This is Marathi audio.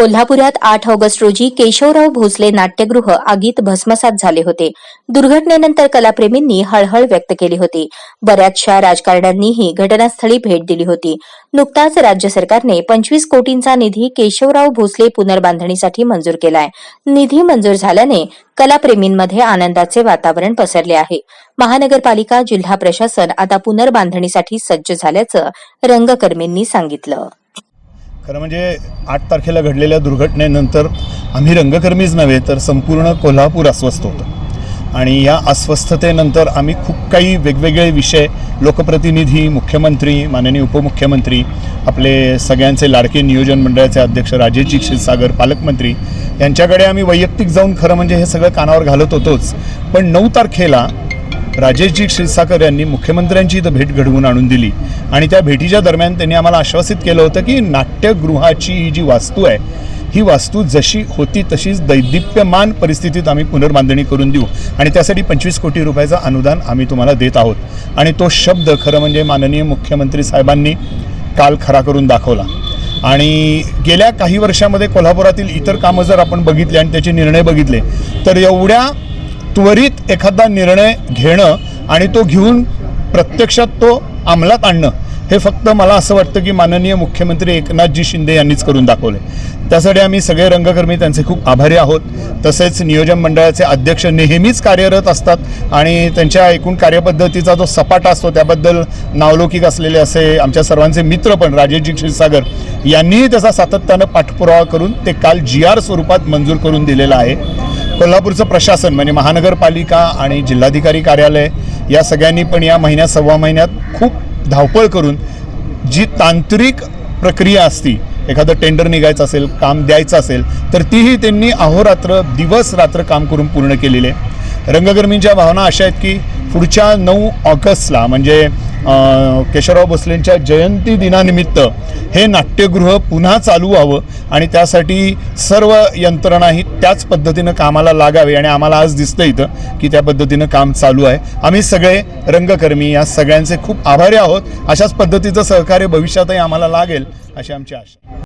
कोल्हापुरात आठ ऑगस्ट रोजी केशवराव भोसले नाट्यगृह आगीत भस्मसात झाले होते. दुर्घटनेनंतर कलाप्रेमींनी हळहळ व्यक्त केली होती. बऱ्याचशा राजकारण्यांनीही घटनास्थळी भेट दिली होती. नुकताच राज्य सरकारने पंचवीस कोटींचा निधी केशवराव भोसले पुनर्बांधणीसाठी मंजूर केलाय. निधी मंजूर झाल्याने कलाप्रेमींमध्ये आनंदाचे वातावरण पसरले आहे. महानगरपालिका जिल्हा प्रशासन आता पुनर्बांधणीसाठी सज्ज झाल्याचं रंगकर्मींनी सांगितलं. खरं म्हणजे आठ तारखेला घडलेल्या दुर्घटनेनंतर आम्ही रंगकर्मीच नव्हे तर संपूर्ण कोल्हापूर अस्वस्थ होतं. आणि या अस्वस्थतेनंतर आम्ही खूप काही वेगवेगळे विषय लोकप्रतिनिधी मुख्यमंत्री माननीय उपमुख्यमंत्री आपले सगळ्यांचे लाडके नियोजन मंडळाचे अध्यक्ष राजेशजी क्षीरसागर पालकमंत्री यांच्याकडे आम्ही वैयक्तिक जाऊन खरं म्हणजे हे सगळं कानावर घालत होतोच. पण नऊ तारखेला राजेशजी क्षीरसागर यांनी मुख्यमंत्र्यांची इथं भेट घडवून आणून दिली. आणि त्या भेटीच्या दरम्यान त्यांनी आम्हाला आश्वासित केलं होतं की नाट्यगृहाची ही जी वास्तू आहे ही वास्तू जशी होती तशीच दैदिप्यमान परिस्थितीत आम्ही पुनर्बांधणी करून देऊ. आणि त्यासाठी पंचवीस कोटी रुपयाचं अनुदान आम्ही तुम्हाला देत आहोत. आणि तो शब्द खरं म्हणजे माननीय मुख्यमंत्री साहेबांनी काल खरा करून दाखवला. आणि गेल्या काही वर्षामध्ये कोल्हापुरातील इतर कामं जर आपण बघितले आणि त्याचे निर्णय बघितले तर एवढ्या त्वरित एखादा निर्णय घेणं आणि तो घेऊन प्रत्यक्षात तो अंमलात आणणं हे फक्त मला असं वाटतं की माननीय मुख्यमंत्री एकनाथजी शिंदे यांनीच करून दाखवले. त्यासाठी आम्ही सगळे रंगकर्मी त्यांचे खूप आभारी आहोत. तसेच नियोजन मंडळाचे अध्यक्ष नेहमीच कार्यरत असतात आणि त्यांच्या एकूण कार्यपद्धतीचा जो सपाटा असतो त्याबद्दल नावलौकिक असलेले असे आमच्या सर्वांचे मित्र पण राजेशजी क्षीरसागर यांनीही त्याचा सातत्यानं पाठपुरावा करून ते काल जी आर स्वरूपात मंजूर करून दिलेलं आहे. कोल्हापूरचं प्रशासन म्हणजे महानगरपालिका आणि जिल्हाधिकारी कार्यालय या सगळ्यांनी पण या महिन्यात सव्वा महिन्यात खूप धावपळ करून जी तांत्रिक प्रक्रिया असती एखादं टेंडर निघायचं असेल काम द्यायचं असेल तर तीही त्यांनी अहोरात्र दिवस रात्र काम करून पूर्ण केलेले. आहे रंगकर्मींच्या भावना अशा आहेत की पुढच्या नऊ ऑगस्टला म्हणजे केशवराव भोसलेंच्या जयंती दिनानिमित्त हे नाट्यगृह पुन्हा चालू व्हावं आणि त्यासाठी सर्व यंत्रणा ही त्याच पद्धतीनं कामाला लागावी आणि आम्हाला आज दिसतं इथं की त्या पद्धतीनं काम चालू आहे. आम्ही सगळे रंगकर्मी या सगळ्यांचे खूप आभारी आहोत. अशाच पद्धतीचं सहकार्य भविष्यातही आम्हाला लागेल अशी आमची आशा.